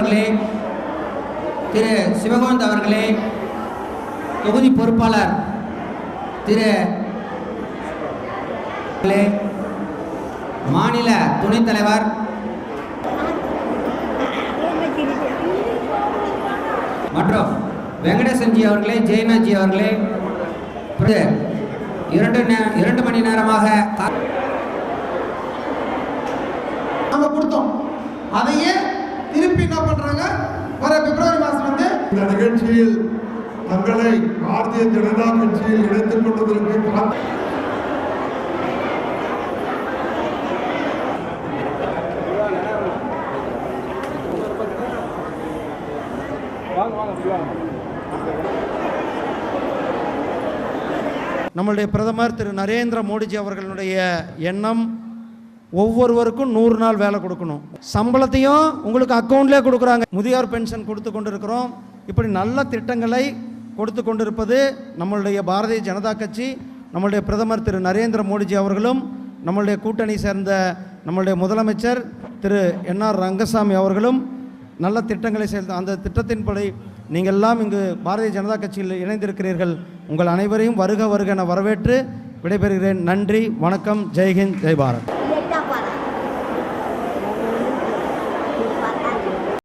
அவர்களே திரு சிவகோந்த் அவர்களே தொகுதி பொறுப்பாளர் திரு மாநில துணைத் தலைவர் மற்றும் வெங்கடேசன்ஜி அவர்களே ஜெயநாத்ஜி அவர்களே இரண்டு இரண்டு மணி நேரமாக கா- கொடுத்தோம். அதையே பண்றாங்க. வர பிப்ரவரி மாசம் வந்து இந்த நிகழ்ச்சியில் தங்களை பாரதிய ஜனதா கட்சியில் இணைத்துக் கொண்டதற்கு நம்மளுடைய பிரதமர் திரு நரேந்திர மோடிஜி அவர்களுடைய எண்ணம் ஒவ்வொருவருக்கும் நூறு நாள் வேலை கொடுக்கணும். சம்பளத்தையும் உங்களுக்கு அக்கௌண்ட்லேயே கொடுக்குறாங்க. முதியோர் பென்ஷன் கொடுத்து கொண்டு இருக்கிறோம் இப்படி நல்ல திட்டங்களை கொடுத்து கொண்டிருப்பது நம்மளுடைய பாரதிய ஜனதா கட்சி நம்மளுடைய பிரதமர் திரு நரேந்திர மோடிஜி அவர்களும் நம்மளுடைய கூட்டணி சேர்ந்த நம்மளுடைய முதலமைச்சர் திரு என்ஆர் ரங்கசாமி அவர்களும் நல்ல திட்டங்களை செயல் அந்த திட்டத்தின்படி நீங்கள் எல்லாம் இங்கு பாரதிய ஜனதா கட்சியில் இணைந்திருக்கிறீர்கள். உங்கள் அனைவரையும் வருக வருக என வரவேற்று விடைபெறுகிறேன். நன்றி வணக்கம் ஜெய்ஹிந்த் ஜெய் பாரத்.